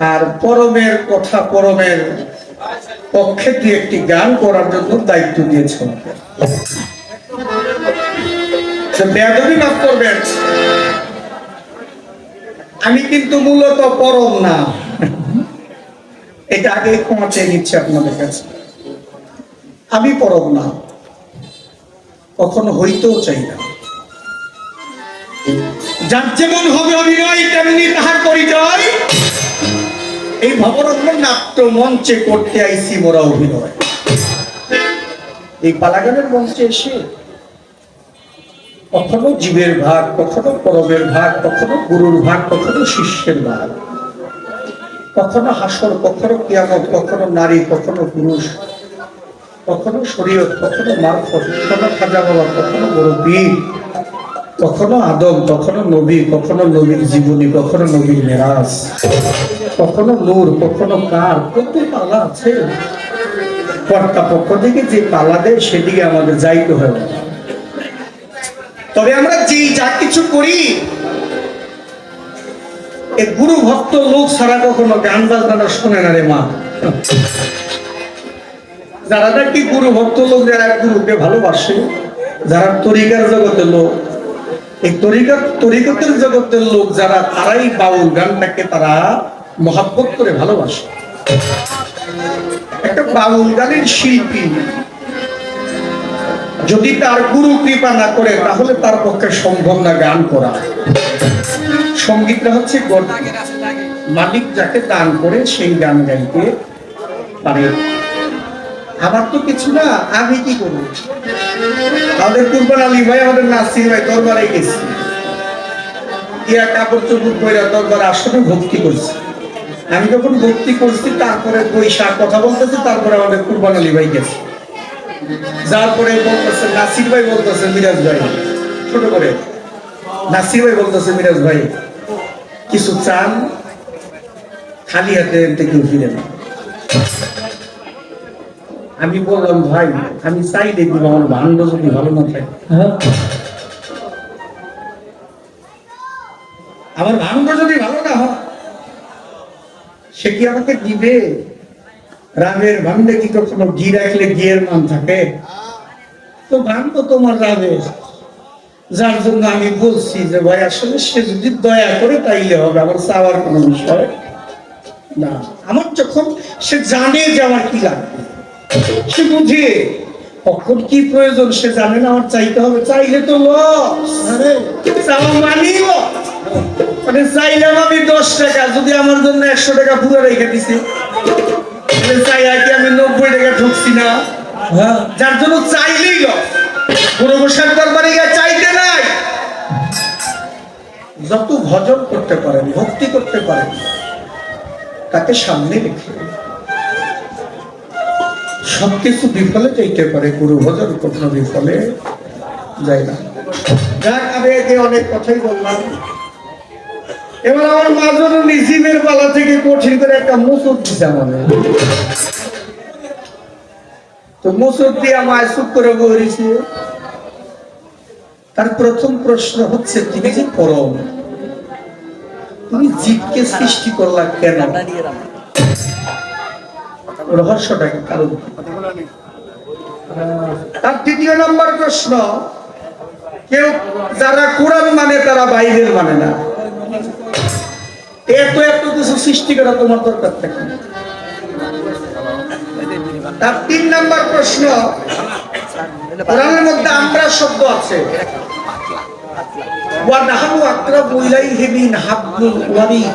আর পরমের কথা পরমের পক্ষে দিয়ে একটি গান করার জন্য দায়িত্ব দিয়েছে আমাকে। মাফ করবেন। আমি কিন্তু মূলত পরম না। এটা আগে ক্ষমা চেয়ে নিচ্ছে আপনাদের কাছে। আমি পরম না। কখনো হইতেও চাই না। যার যেমন হবে অভিনয়, তেমনি তাহার পরিচয়। এই ভবরত্ন নাট্য মঞ্চে করতে আইসি মোরা অভিনয়। এই পালাগানের মঞ্চে এসে কখনো জীবের ভাগ, কখনো পরবের ভাগ, কখনো গুরুর ভাগ, কখনো শিষ্যের ভাগ, কখনো হাসর, কখনো কিয়ামত, কখনো নারী, কখনো পুরুষ, কখনো শরীয়ত, কখনো মারফত, কখনো খাজা বাবা, কখনো বড় বীর কখনো আদম, কখনো নবী, কখনো নবীর জীবনী, কখনো নবীর মেরাজ, কখনো নূর, কখনো কার কত পালা আছে কর্তা পক্ষ থেকে যে পালা দেয়, সেদিকে আমাদের যাইতে না। তবে আমরা যেই যা কিছু করি গুরু ভক্ত লোক ছাড়া কখনো গান বাজনা শোনে না রে মা যারা নাকি গুরু ভক্ত লোক, যারা গুরুকে ভালোবাসে, যারা তরিকার জগতের লোক এই তরিকতের জগতের লোক যারা, তারাই বাউল গানটাকে তারা মহাব্বত করে ভালোবাসে। একটা বাউল গানের শিল্পী যদি তার গুরু কৃপা না করে, তাহলে তার পক্ষে সম্ভব না গান করা। সঙ্গীতটা হচ্ছে। মালিক যাকে দান করে, সেই গান গাইতে পারে। আমার তো কিছু না, আমি কি করব? আমাদের কুরবান আলী ভাই আমাদের নাসির ভাই দরবারে গেছি। ইয়া কাপড় চোপড় কইরা দরবারে ভক্তি করছি। আমি যখন ভক্তি করছি, তারপরে বৈশাখ কথা বলতেছি, তারপরে আমাদের কুরবান আলী ভাই গেছে। যার পরে বলতেছে, নাসির ভাই বলতেছে, মিরাজ ভাই, ছোট করে। নাসির ভাই বলতেছে, মিরাজ ভাই, কিছু চান? খালি হাতে কেউ ফিরে না আমি বললাম ভাই আমি চাই দেখব আমার ভান্ড যদি ভালো না থাকে। আমার ভান্ড যদি ভালো না হয় সে কি আমাকে দিবে? রামের ভান্ডে কি কখনো ঘি রাখলে ঘিয়ের মান থাকে? তো ভান তোমার রামের। যার জন্য আমি বলছি যে ভাই আসলে সে যদি দয়া করে তাইলে হবে আমার চাওয়ার কোনো বিষয় না। আমার যখন সে জানে যে আমার কি লাগবে সে বুঝে। কখন কি প্রয়োজন সে জানে না আমার চাইতে হবে চাইলে তো মানি মানে চাইলাম আমি দশ টাকা যদি আমার জন্য একশো টাকা পুরো রেখে দিছি তাহলে কি আমি নব্বই টাকা ঢুকছি না। যার জন্য চাইলেই লস কোনো বসার দরবারে গিয়ে চাইতে নাই। যত ভজন করতে পারেন ভক্তি করতে পারেন তাকে সামনে রেখে সবকিছু বিফলে যাইতে পারে গুরু ভজন কখনো বিফলে যায় না। তো তার প্রথম প্রশ্ন হচ্ছে তিনি যে পরম, তুমি জীবকে সৃষ্টি করলা কেন? রহস্যটা কারণ তার দ্বিতীয় নম্বর প্রশ্ন, কেউ যারা কোরআন মানে তারা বাইবেল মানে না। এত এত কিছু সৃষ্টি করা তোমার দরকার থাকে। তার তিন নম্বর প্রশ্ন, কোরআনের মধ্যে আমরা শব্দ আছে। ওয়া নাহনু আকরাবু ইলাইহি মিন হাবলুল ওয়ারিদ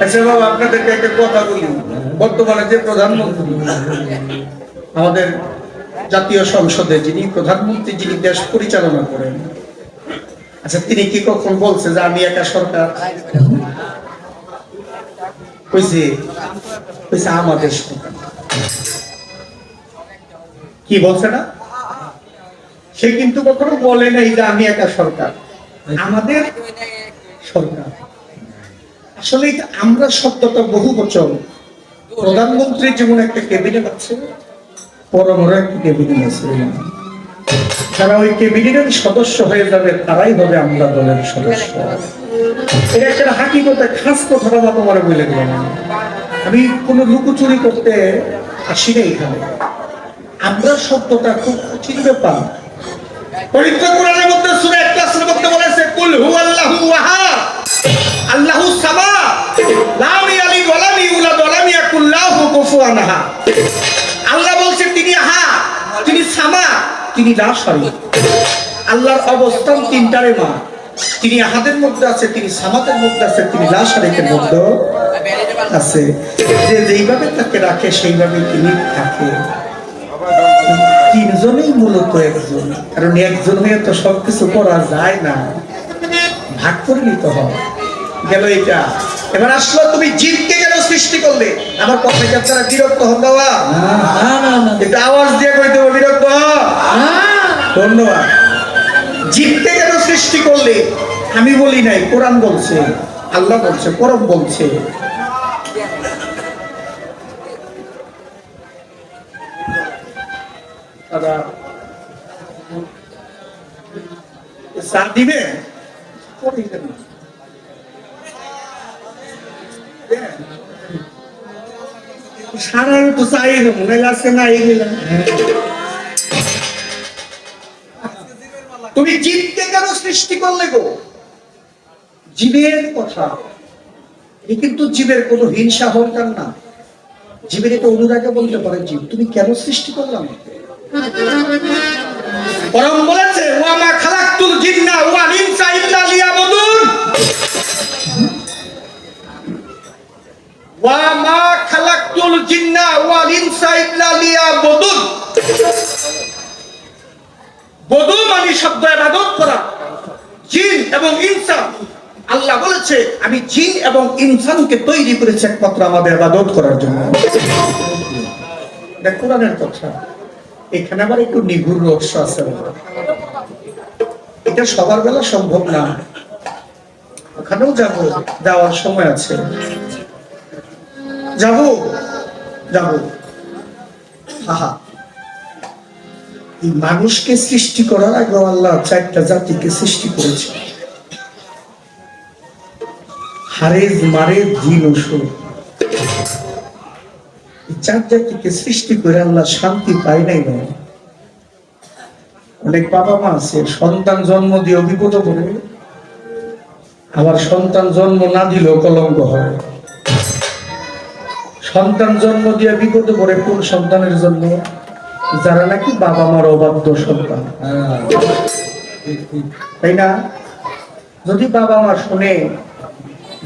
আচ্ছা আমাদের জাতীয় সংসদে যিনি প্রধানমন্ত্রী যিনি দেশ পরিচালনা করেন আচ্ছা তিনি কি কখন বলছে যে আমি একা সরকার? আমাদের সরকার। কি বলছে না? সে কিন্তু কখনো বলে নাই যে আমি একা সরকার। আমাদের সরকার। আসলে আমরা শব্দটা বহু বছর প্রধানমন্ত্রীর যেমন একটা ক্যাবিনেট আছে বড় একটা ক্যাবিনেট আছে। যারা ওই ক্যাবিনেটের সদস্য হয়ে যাবে, তারাই হবে আমরা দলের সদস্য। এটা একটা হাকিকতে খাস কথাটা বা তোমার বলে দিলাম। আমি। কোনো লুকোচুরি করতে আসি না এখানে। আমরা শব্দটা খুব কঠিন ব্যাপার। পবিত্র কোরআনের মধ্যে সূরা ইখলাসের মধ্যে কুল হুয়াল্লাহু আহাদ আল্লাহু সামা। কুফুয়ান আল্লাহ বলছে, তিনি তিনি সামা, তিনি আল্লাহর অবস্থান তিনটারে মা। তিনি আহাদের মধ্যে আছে, তিনি সামাতের মধ্যে আছে, তিনি মধ্যে আছে। যে যেইভাবে তাকে রাখে সেইভাবে তিনি থাকে। তিনজনেই মূলত একজন। কারণ একজন হয়ে তো সবকিছু করা যায় না। ভাগ করে নিতে হয় গেল এটা এবার আসলো তুমি জিতকে কেন সৃষ্টি করলে? আমার কথাকে আপনারা বিরক্ত হন বাবা? না না না একটু আওয়াজ দিয়ে কইতে হবে বিরক্ত। ধন্যবাদ। জিতকে কেন সৃষ্টি করলে? আমি বলি নাই কোরআন বলছে আল্লাহ বলছে করম বলছে। দাদা চা দিবে? তুমি জীবকে কেন সৃষ্টি করলে গো? জীবের কথা। এ কিন্তু জীবের কোনো হিংসা হরকার না। জীবের এটা অনুরাগে বলতে পারে জীব। তুমি কেন সৃষ্টি করলাম পরম বলেছে ওয়ামা খালাকতুল জিন্না ওয়াল ইনসা মানে আমি জিন এবং ইনসানকে তৈরি করেছি একমাত্র আমাদের ইবাদত করার জন্য। এখানে আবার একটু নিগুর রহস্য আছে। এটা সবার বেলা সম্ভব না। ওখানেও যাব, যাওয়ার সময় আছে। যাব? যাব। হাহা এই মানুষকে সৃষ্টি করার আগে আল্লাহ চারটা জাতিকে সৃষ্টি করেছে। হারেজ মারে ওষুধ চার জাতিকে সৃষ্টি করে আল্লাহ শান্তি পায় নাই অনেক বাবা মা আছে, সন্তান জন্ম দিয়ে বিপদ করে। আবার সন্তান জন্ম না দিলেও কলঙ্ক হয়। সন্তান জন্ম দিয়ে বিপদে পড়ে কোন সন্তানের জন্য? যারা নাকি বাবা মার অবাধ্য সন্তান। তাই না? যদি বাবা মা শুনে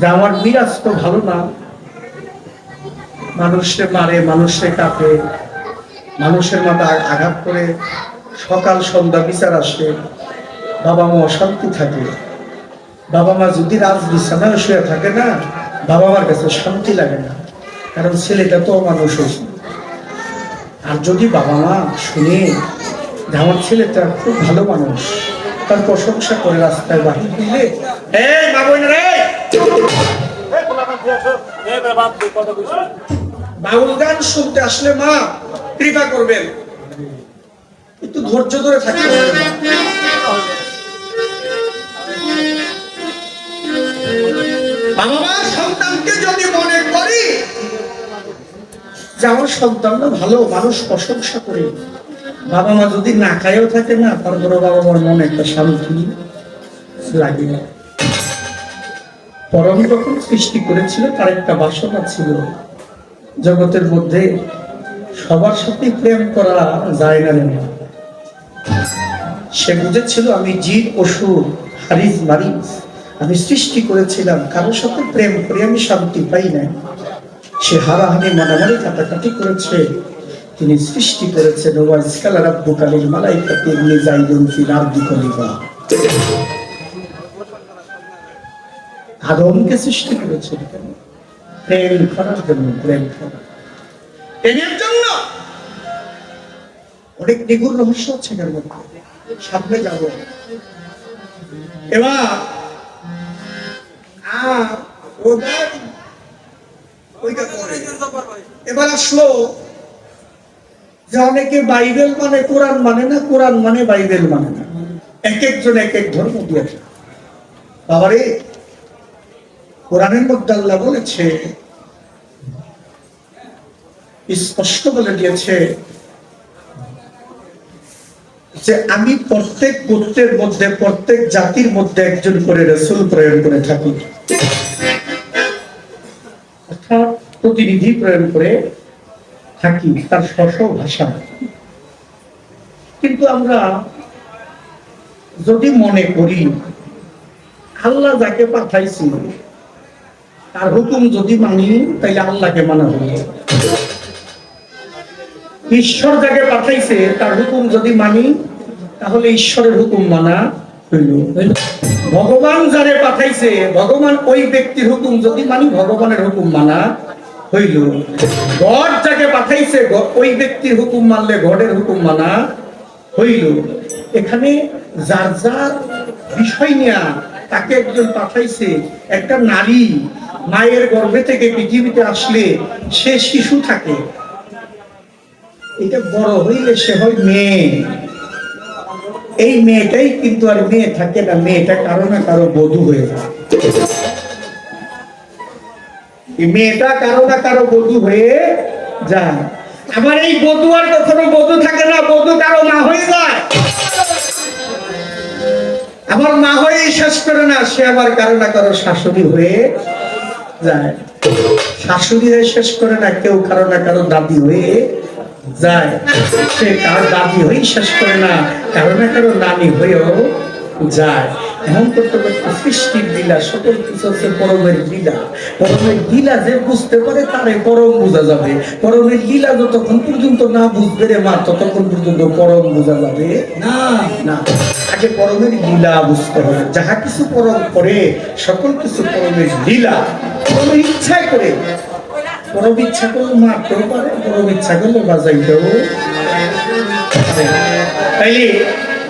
যে আমার মিরাজ তো ভালো না, মানুষে মারে, মানুষে কাঁপে, মানুষের মাথা আঘাত করে, সকাল সন্ধ্যা বিচার আসে বাবা মা অশান্তি থাকে। বাবা মা যদি রাজ বিছানায় শুয়ে থাকে না বাবা মার কাছে শান্তি লাগে না। কারণ ছেলেটা তো মানুষ হয়েছে। আর যদি বাবা মা শুনে যে আমার ছেলেটা খুব ভালো মানুষ, তার প্রশংসা করে রাস্তায় বাহির দিলে বাউল গান শুনতে আসলে মা কৃপা করবেন। একটু ধৈর্য ধরে থাকতে বাবা মা সন্তানকে যদি মনে যে আমার সন্তানটা ভালো মানুষ প্রশংসা করে। বাবা মা যদি না খায়ও থাকে না তারপরে বাবা মার মনে একটা শান্তি লাগে পরম যখন সৃষ্টি করেছিল, তার একটা বাসনা ছিল। জগতের মধ্যে সবার সাথে প্রেম করা যায় না সে বুঝেছিল, আমি জীব অসুর হারিজ মারিজ আমি সৃষ্টি করেছিলাম, কারোর সাথে প্রেম করে, আমি শান্তি পাই না সে হারাহানি মারামারি কাটাকাটি করেছে। তিনি সৃষ্টি করেছেন অনেক নিগুর রহস্য আছে এর মধ্যে। সামনে যাব। এবার ওইটা। এবার আসলো যে অনেকে বাইবেল মানে কোরআন মানে না কোরআন মানে বাইবেল মানে না। এক একজন এক এক ধর্ম দিয়েছে বাবারে কোরআনের মধ্যে আল্লাহ বলেছে স্পষ্ট বলে দিয়েছে যে আমি প্রত্যেক গোত্রের মধ্যে প্রত্যেক জাতির মধ্যে একজন করে রসুল প্রেরণ করে থাকি। প্রতিনিধি প্রেরণ করে থাকি, তার স্ব ভাষা কিন্তু আমরা যদি মনে করি, আল্লাহ যাকে পাঠাইছি তার হুকুম যদি মানি, তাইলে আল্লাহকে মানা হবে ঈশ্বর যাকে পাঠাইছে, তার হুকুম যদি মানি, তাহলে ঈশ্বরের হুকুম মানা হইল। ভগবান যারে পাঠাইছে, ভগবান ওই ব্যক্তির হুকুম যদি মানি, ভগবানের হুকুম মানা হইল। গড যাকে পাঠাইছে ওই ব্যক্তির হুকুম মানলে গডের হুকুম মানা হইল। এখানে যার যার বিষয় তাকে একজন পাঠাইছে, একটা নারী, মায়ের গর্ভে থেকে পৃথিবীতে আসলে সে শিশু থাকে। এটা বড় হইলে সে হয় মেয়ে। এই মেয়েটাই কিন্তু আর মেয়ে থাকে না, মেয়েটা কারও না কারও বধূ হয়ে যায়। মেয়েটা কারও না কারও বধূ হয়ে যায়। আবার এই বধূ আর কখনো বধূ থাকে না, বধূ কারও মা হয়ে যায়। আবার মা হয়ে শেষ করে না, সে আবার কারও না কারও শাশুড়ি হয়ে যায়। শাশুড়ি হয়ে শেষ করে না, কেউ কারও না কারও দাদি হয়ে যায়। সে কার দাদি হয়েই শেষ করে না, কারও না কারও নানি হয়েও যায় করতে সৃষ্টির সকল কিছু হচ্ছে পরমের লীলা। পরমের লীলা যে বুঝতে পারে, তারে পরম বোঝা যাবে। পরমের লীলা যতক্ষণ পর্যন্ত না বুঝবে রে মা, ততক্ষণ পর্যন্ত পরম বোঝা যাবে না। না। আগে পরমের লীলা বুঝতে হবে। যাহা কিছু পরম করে, সকল কিছু পরমের লীলা। পরমের ইচ্ছায় করে। পরম ইচ্ছা করলে মারতেও পারে, পরম ইচ্ছা করলে বাজাইতেও। তাইলে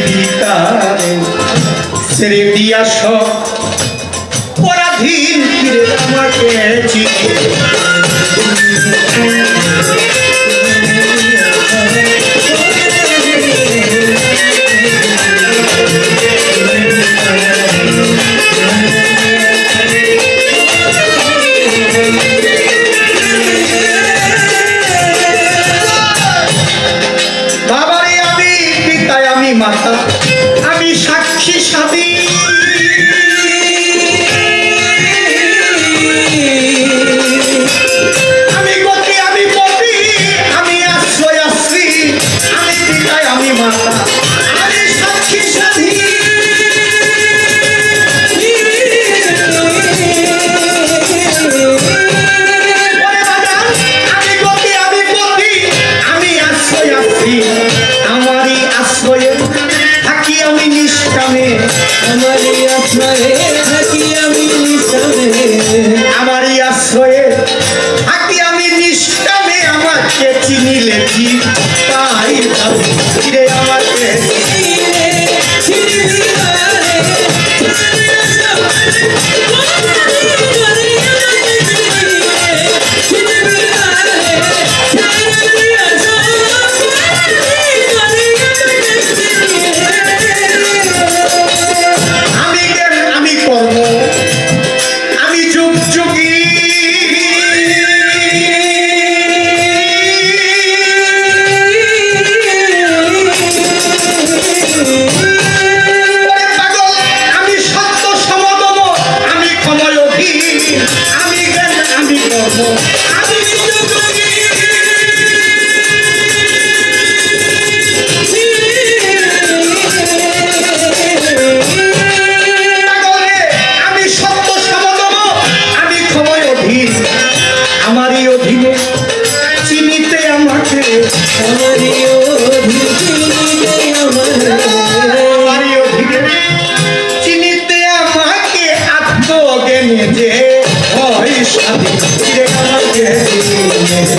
বিতারে ছেড়ে দিয়া সব পরাধীন ফিরে আমাকে চিনি আমি মাতা আমি আমি করব আমি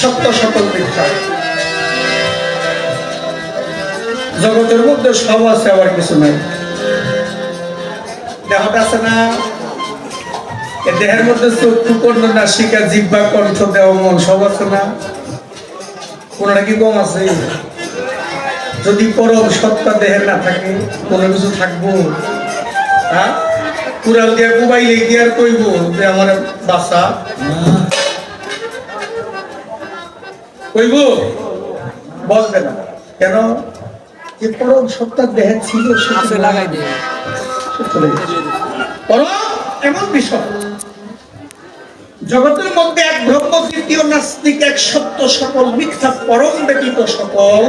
সত্য সকল মিথ্যা। জগতের মধ্যে সব আছে, আবার কিছু নাই। দেহটা আছে না? দেহের মধ্যে চক্ষু কর্ণ নাসিকা জিব্বা কণ্ঠ, দেহ, মন, সব আছে না? কোনটা কি কম আছে? যদি পরম সত্তা দেহের না থাকে, কোনো কিছু থাকব? হ্যাঁ? কুড়াল দিয়ে কুবাইলে কি আর কইব যে আমার বাসা কইব? বলবে না। কেন? যে পরম সত্তার দেহে ছিল সে লাগাই দিয়ে। পরম এমন বিষয়। জগতের মধ্যে এক ব্রহ্ম তৃতীয় নাস্তিক এক সত্য সকল মিথ্যা পরম ব্যতীত সকল।